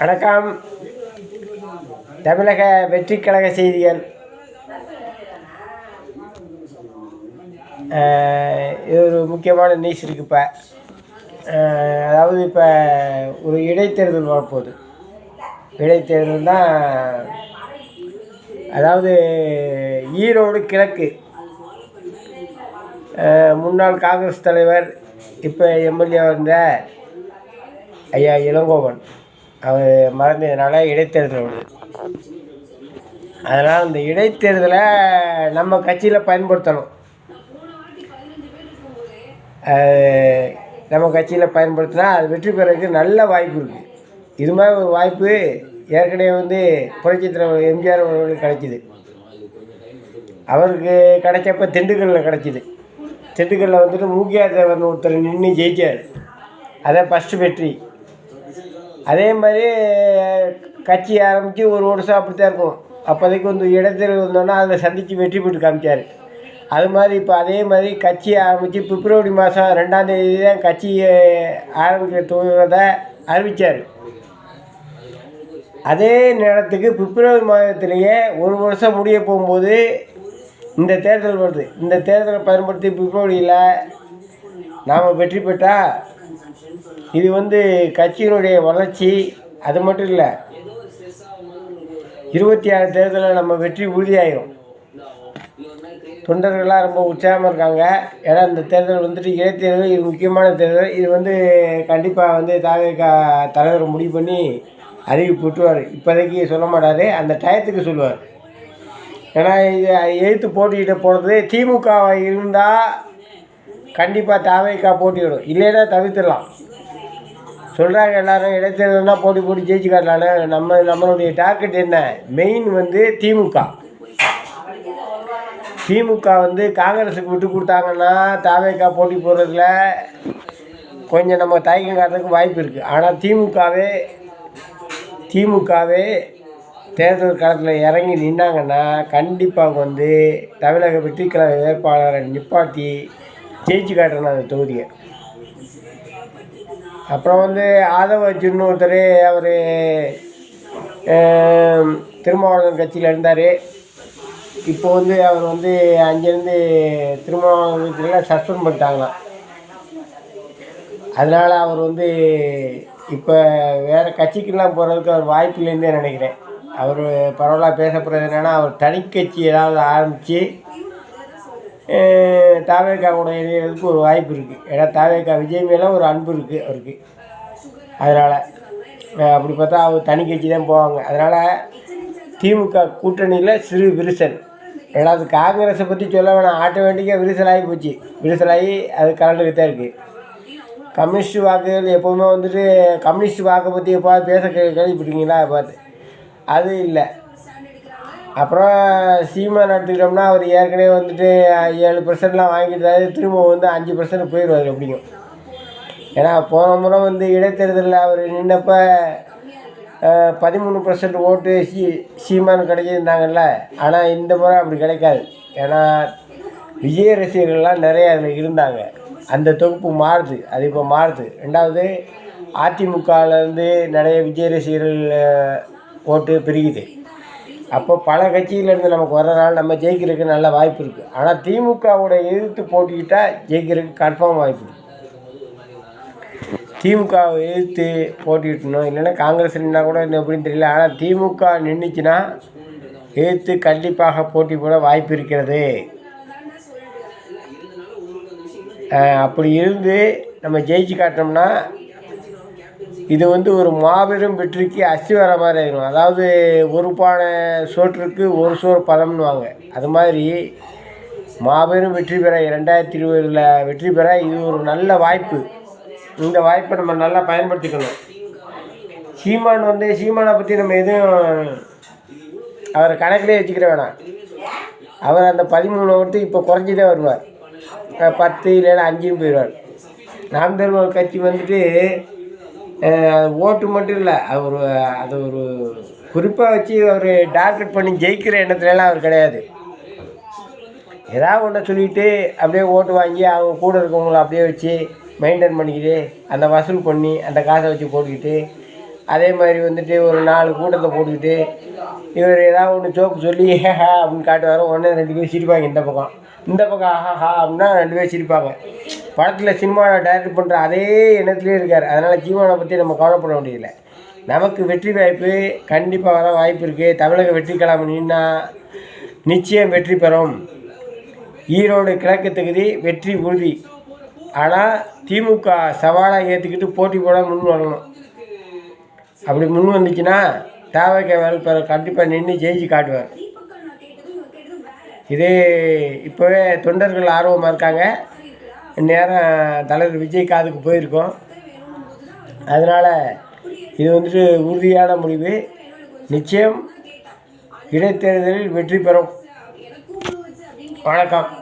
வணக்கம். தமிழக வெற்றிக்கழக செய்திகள். இது ஒரு முக்கியமான நியூஸ் இருக்குது இப்போ. அதாவது இப்போ ஒரு இடைத்தேர்தல் வரப்போகுது. இடைத்தேர்தல் தான் அதாவது ஈரோடு கிழக்கு. முன்னாள் காங்கிரஸ் தலைவர் இப்போ எம்எல்ஏ வந்த ஐயா இளங்கோவன். அவர் மறந்ததுனால இடைத்தேர்தல் வருது. அதனால் இந்த இடைத்தேர்தலை நம்ம கட்சியில் பயன்படுத்தணும். நம்ம கட்சியில் பயன்படுத்தினா அது வெற்றி பெறதுக்கு நல்ல வாய்ப்பு இருக்குது இது மாதிரி ஒரு வாய்ப்பு ஏற்கனவே வந்து புரட்சி தலைவர் எம்ஜிஆர் அவர்களுக்கு கிடைச்சிது. அவருக்கு கிடைச்சப்ப திண்டுக்கல்லில் கிடச்சிது. திண்டுக்கல்லில் வந்துட்டு மூக்கியார் தேவர்னு ஒருத்தர் நின்று ஜெயிச்சார். அதான் ஃபஸ்ட்டு வெற்றி. அதே மாதிரி கட்சி ஆரம்பித்து ஒரு வருஷம் அப்படி தான் இருக்கும். அப்போதைக்கு வந்து இடத்தில் வந்தோன்னா அதில் சந்தித்து வெற்றி பெற்று காமிச்சார். அது மாதிரி இப்போ அதே மாதிரி கட்சி ஆரம்பித்து பிப்ரவரி மாதம் ரெண்டாந்தேதி தான் கட்சியை ஆரம்பிக்கிற துவங்குறத அறிவித்தார் அதே நேரத்துக்கு பிப்ரவரி மாதத்திலேயே ஒரு வருஷம் முடிய போகும்போது இந்த தேர்தல் வருது. இந்த தேர்தலை பயன்படுத்தி பிப்ரவரியில் நாம் வெற்றி பெற்றால் இது வந்து கட்சியினுடைய வளர்ச்சி அது மட்டும் இல்லை இருபத்தி ஆறு தேர்தலில் நம்ம வெற்றி உறுதியாயிரும். தொண்டர்கள்லாம் ரொம்ப உற்சாகமாக இருக்காங்க. ஏன்னா இந்த தேர்தல் வந்துட்டு இடைத்தேர்தல் இது முக்கியமான தேர்தல். இது வந்து கண்டிப்பாக வந்து தாவேக தலைவர் முடிவு பண்ணி அறிவிப்பு விட்டுருவார் இப்போதைக்கு சொல்ல மாட்டார் அந்த டயத்துக்கு சொல்லுவார். ஏன்னா இது எதிர்த்து போட்டிக்கிட்ட போகிறது திமுக இருந்தால் கண்டிப்பாக தாவேக்கா போட்டியிடும் இல்லைன்னா தவிர்த்துடலாம். சொல்கிறாங்க எல்லாரும் இடைத்தேர்தல்னா போட்டி போட்டு ஜெயிச்சு காட்டலான்னு நம்ம நம்மளுடைய டார்கெட் என்ன? மெயின் வந்து திமுக. திமுக வந்து காங்கிரஸுக்கு விட்டு கொடுத்தாங்கன்னா தாவேக்கா போட்டி போடுறதுல கொஞ்சம் நம்ம தயக்கம் காட்டுறதுக்கு வாய்ப்பு இருக்குது ஆனால் திமுகவே திமுகவே தேர்தல் காலத்தில் இறங்கி நின்னாங்கன்னா கண்டிப்பாக வந்து தமிழக வெற்றிக்கழக வேட்பாளரை நிப்பாட்டி ஜெயிச்சு காட்டுறேன் அந்த தொகுதியை. அப்புறம் வந்து ஆதவ அர்ஜுன் ஒருத்தர் அவர் திருமாவளவன் கட்சியில் இருந்தார். இப்போ வந்து அவர் வந்து அங்கேருந்து திருமாவளவன் சஸ்பெண்ட் பண்ணிட்டாங்களாம். அதனால் அவர் வந்து இப்போ வேறு கட்சிக்கெல்லாம் போகிறதுக்கு அவர் வாய்ப்பு இல்லைன்னு நினைக்கிறேன். அவர் பரவலாக பேசப்படுறது என்னென்னா அவர் தனி கட்சி ஏதாவது ஆரம்பித்து தாவேக்காவோட கூட ஒரு வாய்ப்பு இருக்குது ஏன்னா தாவேக்கா விஜய் மேலே ஒரு அன்பு இருக்குது அவருக்கு. அதனால் அப்படி பார்த்தா அவர் தனி கட்சி தான் போவாங்க. அதனால் திமுக கூட்டணியில் சிறு விரிசல். அது காங்கிரஸை பற்றி சொல்ல வேணாம். ஆட்டோமேட்டிக்காக விரிசலாகி போச்சு. விரிசலாகி அது கலந்துக்கிட்டு தான் இருக்குது கம்யூனிஸ்ட் வாக்குகள் எப்போவுமே வந்துட்டு கம்யூனிஸ்ட் வாக்கை பற்றி எப்போ பேச கே கேள்விப்பட்டீங்களா பார்த்து அது இல்லை. அப்புறம் சீமான் எடுத்துக்கிட்டோம்னா அவர் ஏற்கனவே வந்துட்டு ஏழு பர்சன்ட்லாம் வாங்கிட்டாரு. திரும்ப வந்து அஞ்சு பர்சன்ட் போயிடுவார் அப்படிங்கும் ஏன்னா போன முறை வந்து இடைத்தேர்தலில் அவர் நின்னப்போ பதிமூணு பர்சன்ட் ஓட்டு சீ சீமான் கிடைக்கிருந்தாங்கல்ல ஆனால் இந்த முறை அப்படி கிடைக்காது. ஏன்னா விஜய ரசிகர்கள்லாம் நிறைய அதில் இருந்தாங்க. அந்த தொகுப்பு மாறுது. அது இப்போ மாறுது. ரெண்டாவது அதிமுகலேருந்து நிறைய விஜய ரசிகர்கள் ஓட்டு பிரிக்குது. அப்போ பல கட்சியிலேருந்து நமக்கு வர்றதுனால நம்ம ஜெயிக்கிறதுக்கு நல்ல வாய்ப்பு இருக்குது ஆனால் திமுகவோட எதிர்த்து போட்டிக்கிட்டால் ஜெயிக்கிறதுக்கு கன்ஃபார்ம் வாய்ப்பு இருக்குது திமுகவை எதிர்த்து போட்டிக்கிட்டணும் இல்லைன்னா காங்கிரஸ் நின்னா கூட இன்னும் எப்படின்னு தெரியல. ஆனால் திமுக நின்றுச்சுன்னா எதிர்த்து கண்டிப்பாக போட்டி போட வாய்ப்பு இருக்கிறது. அப்படி இருந்து நம்ம ஜெயிச்சு காட்டினோம்னா இது வந்து ஒரு மாபெரும் வெற்றிக்கு அஸ்திவார மாதிரி ஆகிடும் அதாவது ஒரு பானை சோற்றுக்கு ஒரு சோறு பதம்னுவாங்க. அது மாதிரி மாபெரும் வெற்றி பெற ரெண்டாயிரத்தி இருபதில் வெற்றி பெற இது ஒரு நல்ல வாய்ப்பு. இந்த வாய்ப்பை நம்ம நல்லா பயன்படுத்திக்கணும். சீமான் வந்து சீமானை பற்றி நம்ம எதுவும் அவர் கணக்கிலே வச்சுக்கிற வேணாம். அவர் அந்த பதிமூணு ஓட்டு இப்போ குறைஞ்சி தான் வருவார். பத்து இல்லைன்னா அஞ்சுன்னு போயிடுவார். நாம் தமிழர் கட்சி வந்துட்டு ஓட்டு மட்டும் இல்லை அவர் அது ஒரு குறிப்பாக வச்சு அவர் டார்கெட் பண்ணி ஜெயிக்கிற எண்ணத்துலலாம் அவர் கிடையாது. ஏதாவது ஒன்றை சொல்லிட்டு அப்படியே ஓட்டு வாங்கி அவங்க கூட இருக்கவங்கள அப்படியே வச்சு மெயின்டைன் பண்ணிக்கிட்டு அந்த வசூல் பண்ணி அந்த காசை வச்சு போட்டுக்கிட்டு அதே மாதிரி வந்துட்டு ஒரு நாலு கூட்டத்தை போட்டுக்கிட்டு இவர் ஏதாவது ஒன்று ஜோக்கு சொல்லி ஹேஹா அப்படின்னு காட்டுவார். உடனே ரெண்டு பேரும் சிரிப்பாங்க இந்த பக்கம். இந்த பக்கம் ஆஹா ஹா அப்படின்னா ரெண்டு பேரும் சிரிப்பாங்க. படத்தில் சினிமாவில் டைரக்ட் பண்ணுற அதே எண்ணத்துலேயே இருக்கார். அதனால் ஜீவனை பற்றி நம்ம கவலைப்பட வேண்டியதில்லை. நமக்கு வெற்றி வாய்ப்பு கண்டிப்பாக வர வாய்ப்பு இருக்குது தமிழக வெற்றி கலாம் நின்னா நிச்சயம் வெற்றி பெறும். ஈரோடு கிழக்கு தொகுதி வெற்றி உறுதி. ஆனால் திமுக சவாலாக ஏற்றுக்கிட்டு போட்டி போட முன் வரணும். அப்படி முன் வந்துச்சுன்னா தாவக வேலை கண்டிப்பாக நின்று ஜெயிச்சு காட்டுவார். இது இப்போவே தொண்டர்கள் ஆர்வமாக இருக்காங்க. நேரம் தலைவர் விஜய் காதுக்கு போயிருக்கோம். அதனால் இது வந்துட்டு உறுதியான முடிவு. நிச்சயம் இடைத்தேர்தலில் வெற்றி பெறும். வணக்கம்.